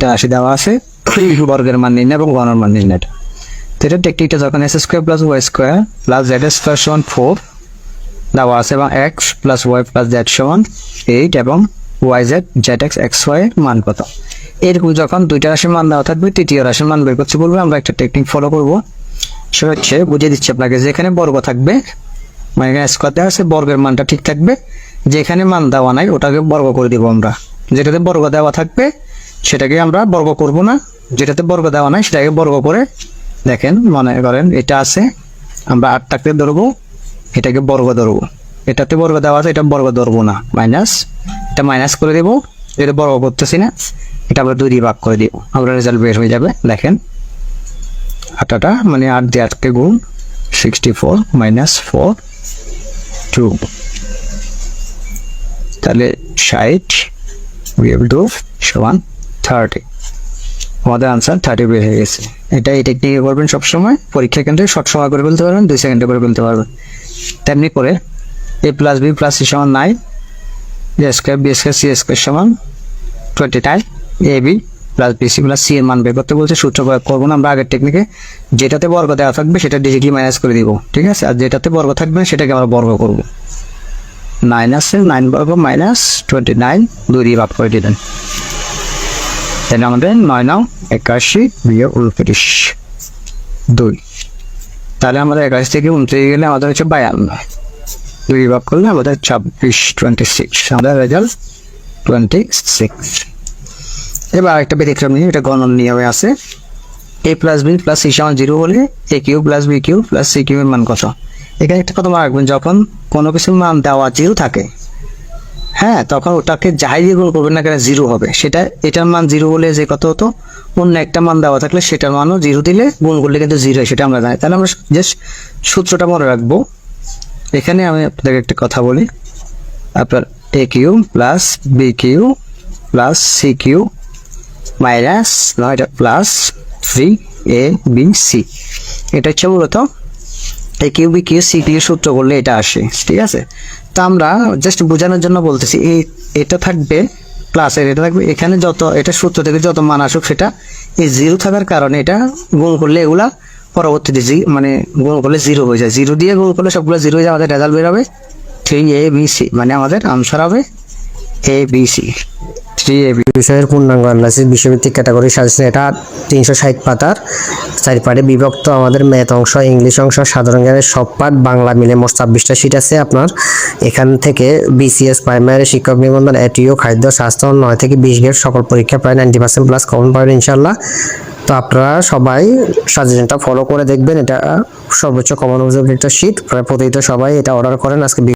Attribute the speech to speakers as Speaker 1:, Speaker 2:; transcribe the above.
Speaker 1: একটা রাশি দেওয়া আছে। বর্গের মান নির্ণয় এবং গণের মান নির্ণয়টা এটা। টেকনিকটা যখন x square plus y square plus z square সমান ফোর দেওয়া আছে এবং x plus y plus z সমান এইট এবং y z z x x y মান কত? এরকম যখন দুইটা রাশির মান দেওয়া থাকবে, তৃতীয় রাশির মান বের করতে বলবে, আমরা একটা টেকনিক ফলো করব। সেটা হচ্ছে বুঝিয়ে দিচ্ছি আপনাকে, যেখানে বর্গ থাকবে মানে এখানে স্কোয়ার দেওয়া আছে, বর্গের মানটা ঠিক থাকবে। যেখানে মান দেওয়া নাই, ওটাকে বর্গ করে দিব আমরা। যেটাতে বর্গ দেওয়া থাকবে সেটাকে আমরা বর্গ করব না। যেটাতে বর্গ দেওয়া নাই, সেটাকে বর্গ করে দেখেন, মনে করেন এটা আছে, আমরা আটটাকে ধরবো, এটাকে বর্গ ধরবো। এটাতে বর্গ দেওয়া আছে, এটা বর্গ ধরবো না মাইনাস এটা মাইনাস করে দেবো এটা বর্গ করতেছি না, এটা আমরা দুই দিয়ে ভাগ করে দিব, আমরা রেজাল্ট বের হয়ে যাবে, দেখেন। আটাটা মানে আট দিয়ে আটকে গুণ sixty four minus four two তাহলে ষাট উইল টু সমান থার্টি আমাদের আনসার থার্টি বের হয়ে গেছে। এটা এই টেকনিকে করবেন সবসময়? পরীক্ষা কেন্দ্রে শর্ট সময় করে ফেলতে পারবেন, দুই সেকেন্ডে করে ফেলতে পারবেন। তেমনি করে a plus b plus c সমান nine a square b square c square সমান twenty nine a b plus b c plus c এর মান বের করতে বলছে, সূত্র প্রয়োগ করব না, আমরা আগের টেকনিকে যেটাতে বর্গ দেওয়া থাকবে সেটা ডিজিটলি মাইনাস করে দিব, ঠিক আছে? আর যেটাতে বর্গ থাকবে সেটাকে আমরা বর্গ করব। নাইন আছে নাইন বর্গ মাইনাস টোয়েন্টি নাইন দুই দিয়ে ভাগ করে দিলেন তাহলে আমাদের নয় নাও একাশি, বিয়ে উনত্রিশ দুই। তাহলে আমাদের একাশি থেকে উনত্রিশ গেলে আমাদের হচ্ছে বায়ান্ন। দুই ভাগ করলে আমাদের ছাব্বিশ টোয়েন্টি সিক্স আমাদের রেজাল্ট টোয়েন্টি সিক্স এবার একটা ব্যতিক্রম নিয়ে এটা গণন নিয়মে আছে। A plus b plus c সমান জিরো হলে a cube plus b cube plus c cube এর মান কত? এখানে একটা কথা রাখবেন যখন কোনো কিছুর মান দেওয়া জিরো থাকে হ্যাঁ তখন ওটাকে যাই দিয়ে গুণ করবেন না কেন, জিরো হবে। সেটা, এটার মান জিরো বলে যে কত হতো, অন্য একটা মান দেওয়া থাকলে সেটার মানও জিরো দিলে গুণ করলে কিন্তু জিরো হয়, সেটা আমরা জানি। তাহলে আমরা জাস্ট সূত্রটা মনে রাখব। এখানে আমি আপনাদের একটা কথা বলি। আপনার a cube plus b cube plus c cube minus নয়টা plus three a b c এটা হচ্ছে মূলত এই কিউ বি কিউ সি সূত্র করলে এটা আসে, ঠিক আছে? তো আমরা জাস্ট বোঝানোর জন্য বলতেছি, এই এটা থাকবে প্লাসের এটা থাকবে, এখানে যত, এটা সূত্র থেকে যত মান আসুক সেটা এই জিরো থাকার কারণে এটা গুণ করলে এগুলা পরবর্তীতে জি মানে গুণ করলে জিরো হয়ে যায়। জিরো দিয়ে গুণ করলে সবগুলো জিরো হয়ে যায় আমাদের রেজাল্ট বেরোবে থ্রি এ বি সি মানে আমাদের আনসার হবে a b c three a b
Speaker 2: বিষয়ের পূর্ণাঙ্গ অ্যানালাইসিস বিশ্বভিত্তিক ক্যাটাগরি সাজেশন এটা তিনশো ষাট পাতার। চারি পার্টে বিভক্ত আমাদের ম্যাথ অংশ ইংলিশ অংশ, সাধারণ জ্ঞানের সব পাঠ, বাংলা মিলে মোট ছাব্বিশটা সিট আছে আপনার। এখান থেকে বিসিএস প্রাইমারি শিক্ষক নিবন্ধন এটিও খাদ্য, স্বাস্থ্য, নয় থেকে বিশ গ্রেড সকল পরীক্ষা প্রায় নাইনটি পার্সেন্ট প্লাস কমন পাবেন ইনশাল্লাহ তো আপনারা সবাই সাজেশনটা ফলো করে দেখবেন, এটা সর্বোচ্চ কমন একটা শিট প্রতিটা সবাই এটা অর্ডার করেন, আজকে